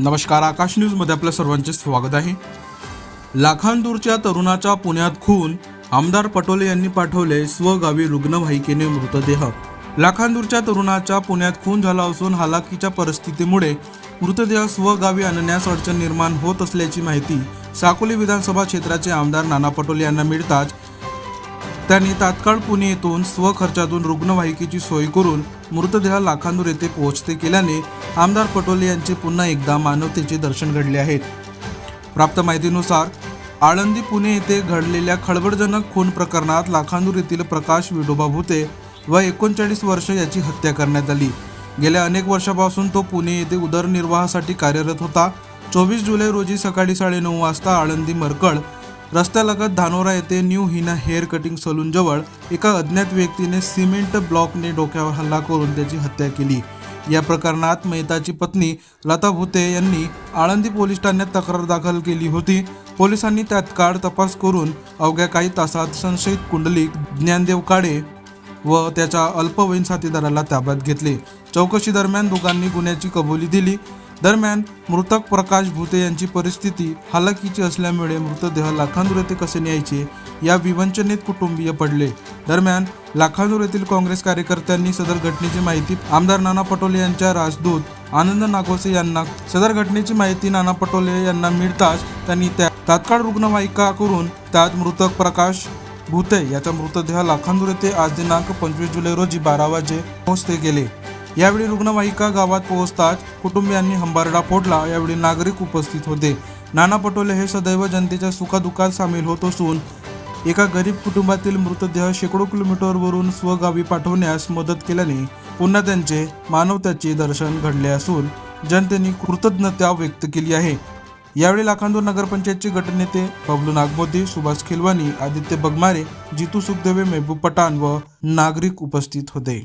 नमस्कार आकाश न्यूजमध्ये आपल्या सर्वांचे स्वागत आहे. लाखांदूरच्या तरुणाच्या पुण्यात खून आमदार पटोले यांनी पाठवले स्वगावी रुग्णवाहिकेने मृतदेह. लाखांदूरच्या तरुणाचा पुण्यात खून झाला असून हालाकीच्या परिस्थितीमुळे मृतदेह स्वगावी आणण्यास अडचण निर्माण होत असल्याची माहिती साकोली विधानसभा क्षेत्राचे आमदार नाना पटोले यांना मिळताच त्यांनी तात्काळ पुणे येथून स्वखर्चातून रुग्णवाहिकेची सोय करून मृतदेह लाखांदूर येथे पोहोचते केल्याने आमदार पटोले यांचे पुन्हा एकदा मानवतेचे दर्शन घडले आहेत प्राप्त माहितीनुसार आळंदी पुणे येथे घडलेल्या खळबळजनक खून प्रकरणात लाखांदूर येथील प्रकाश विडोबा भुते व एकोणचाळीस वर्ष याची हत्या करण्यात आली. गेल्या अनेक वर्षापासून तो पुणे येथे उदरनिर्वाहासाठी कार्यरत होता. चोवीस जुलै रोजी सकाळी साडेनऊ वाजता आळंदी मरकळ रस्त्यालगत धानोरा येथे new Hina hair cutting salon जवळ एका अज्ञात व्यक्तीने सिमेंट ब्लॉकने डोक्यावर हल्ला करून त्याची हत्या केली. या प्रकरणात मेहताची पत्नी लता भुते यांनी आळंदी पोलीस ठाण्यात तक्रार दाखल केली होती. पोलिसांनी तात्काळ तपास करून अवघ्या काही तासात संशयित कुंडलिक ज्ञानदेव काळे व त्याच्या अल्पवयीन साथीदाराला ताब्यात घेतले. चौकशी दरम्यान दोघांनी गुन्ह्याची कबुली दिली. दरम्यान मृतक प्रकाश भुते यांची परिस्थिती हालाकीची असल्यामुळे मृतदेह लाखांदूर येथे कसे न्यायचे या विवंचनेत कुटुंबीय पडले. दरम्यान लाखांदूर येथील काँग्रेस कार्यकर्त्यांनी सदर घटनेची माहिती आमदार नाना पटोले यांच्या राजदूत आनंद नागोसे यांना सदर घटनेची माहिती नाना पटोले यांना मिळताच त्यांनी त्या तात्काळ रुग्णवाहिका करून त्यात मृतक प्रकाश भुते याचा मृतदेह लाखांदूर येथे आज दिनांक पंचवीस जुलै रोजी बारा वाजे पोहोचते गेले. यावेळी रुग्णवाहिका गावात पोहोचताच कुटुंबियांनी हंबारडा फोडला. यावेळी नागरिक उपस्थित होते. नाना पटोले हे सदैव जनतेच्या सुखादुखात सामील होत असून एका गरीब कुटुंबातील मृतदेह शेकडो किलोमीटरवरून स्वगावी पाठवण्यास मदत केल्याने पुन्हा त्यांचे मानवतेचे दर्शन घडले असून जनतेने कृतज्ञता व्यक्त केली आहे. यावेळी लाखांदूर नगरपंचायतचे गटनेते बबलू नागमोदी सुभाष खिलवानी आदित्य बगमारे जितू सुखदेवे मेहबूब पठाण व नागरिक उपस्थित होते.